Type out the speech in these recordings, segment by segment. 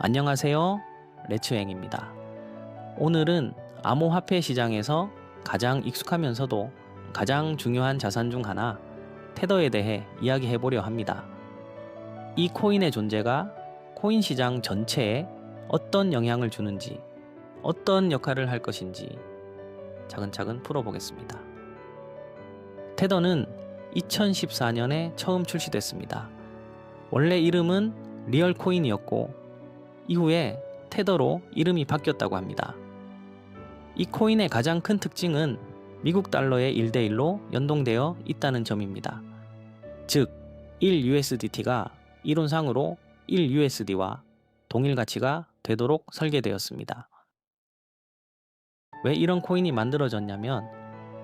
안녕하세요. 레츠행입니다. 오늘은 암호화폐 시장에서 가장 익숙하면서도 가장 중요한 자산 중 하나, 테더에 대해 이야기해 보려 합니다. 이 코인의 존재가 코인 시장 전체에 어떤 영향을 주는지, 어떤 역할을 할 것인지 차근차근 풀어보겠습니다. 테더는 2014년에 처음 출시됐습니다. 원래 이름은 리얼코인이었고 이후에 테더로 이름이 바뀌었다고 합니다. 이 코인의 가장 큰 특징은 미국 달러의 1대1로 연동되어 있다는 점입니다. 즉, 1USDT가 이론상으로 1USD와 동일 가치가 되도록 설계되었습니다. 왜 이런 코인이 만들어졌냐면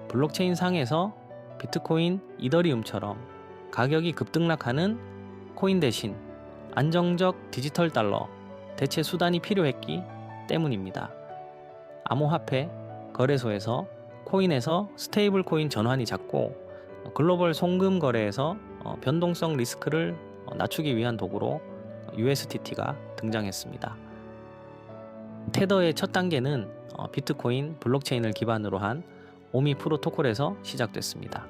블록체인 상에서 비트코인, 이더리움처럼 가격이 급등락하는 코인 대신 안정적 디지털 달러 대체 수단이 필요했기 때문입니다. 암호화폐 거래소에서 코인에서 스테이블 코인 전환이 작고 글로벌 송금 거래에서 어, 변동성 리스크를 어, 낮추기 위한 도구로 USDT가 등장했습니다. 테더의 첫 단계는 어, 비트코인 블록체인을 기반으로 한 오미 프로토콜에서 시작됐습니다.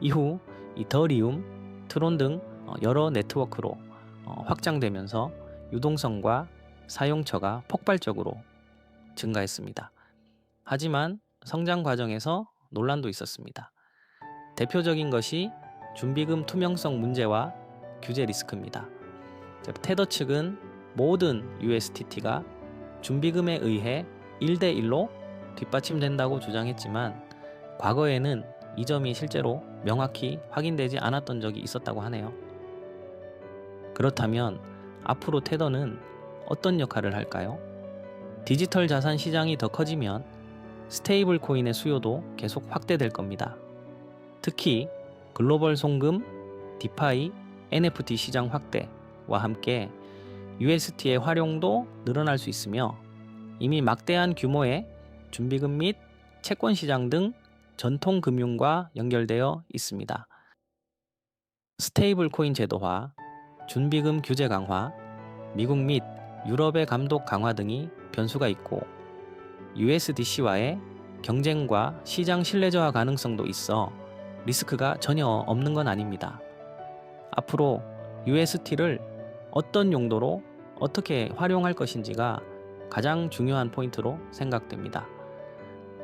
이후 이더리움, 트론 등 여러 네트워크로 확장되면서 유동성과 사용처가 폭발적으로 증가했습니다. 하지만 성장 과정에서 논란도 있었습니다. 대표적인 것이 준비금 투명성 문제와 규제 리스크입니다. 테더 측은 모든 USDT가 준비금에 의해 1대1로 뒷받침된다고 주장했지만 과거에는 이 점이 실제로 명확히 확인되지 않았던 적이 있었다고 하네요. 그렇다면 앞으로 테더는 어떤 역할을 할까요? 디지털 자산 시장이 더 커지면 스테이블 코인의 수요도 계속 확대될 겁니다. 특히 글로벌 송금, 디파이, NFT 시장 확대와 함께 UST의 활용도 늘어날 수 있으며 이미 막대한 규모의 준비금 및 채권 시장 등 전통 금융과 연결되어 있습니다. 스테이블 코인 제도화, 준비금 규제 강화, 미국 및 유럽의 감독 강화 등이 변수가 있고 USDC와의 경쟁과 시장 신뢰 저하 가능성도 있어 리스크가 전혀 없는 건 아닙니다. 앞으로 UST를 어떤 용도로 어떻게 활용할 것인지가 가장 중요한 포인트로 생각됩니다.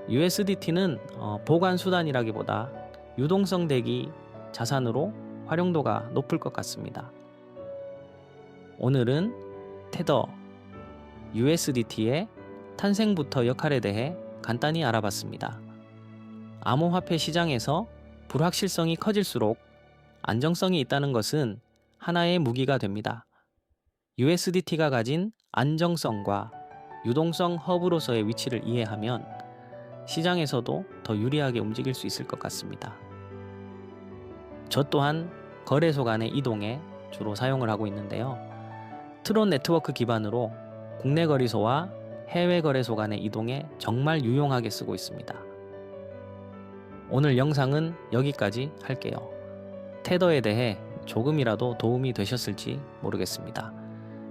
USDT는 어, 보관 수단이라기보다 유동성 대기 자산으로 활용도가 높을 것 같습니다. 오늘은 테더 USDT의 탄생부터 역할에 대해 간단히 알아봤습니다. 암호화폐 시장에서 불확실성이 커질수록 안정성이 있다는 것은 하나의 무기가 됩니다. USDT가 가진 안정성과 유동성 허브로서의 위치를 이해하면 시장에서도 더 유리하게 움직일 수 있을 것 같습니다. 저 또한 거래소 간의 이동에 주로 사용을 하고 있는데요. 트론 네트워크 기반으로 국내 거래소와 해외 거래소 간의 이동에 정말 유용하게 쓰고 있습니다. 오늘 영상은 여기까지 할게요. 테더에 대해 조금이라도 도움이 되셨을지 모르겠습니다.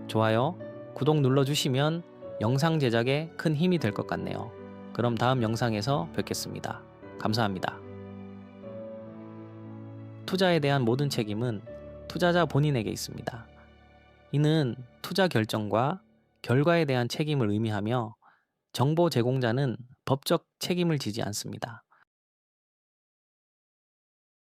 좋아요, 구독 눌러주시면 영상 제작에 큰 힘이 될 것 같네요. 그럼 다음 영상에서 뵙겠습니다. 감사합니다. 투자에 대한 모든 책임은 투자자 본인에게 있습니다. 이는 투자 결정과 결과에 대한 책임을 의미하며 정보 제공자는 법적 책임을 지지 않습니다.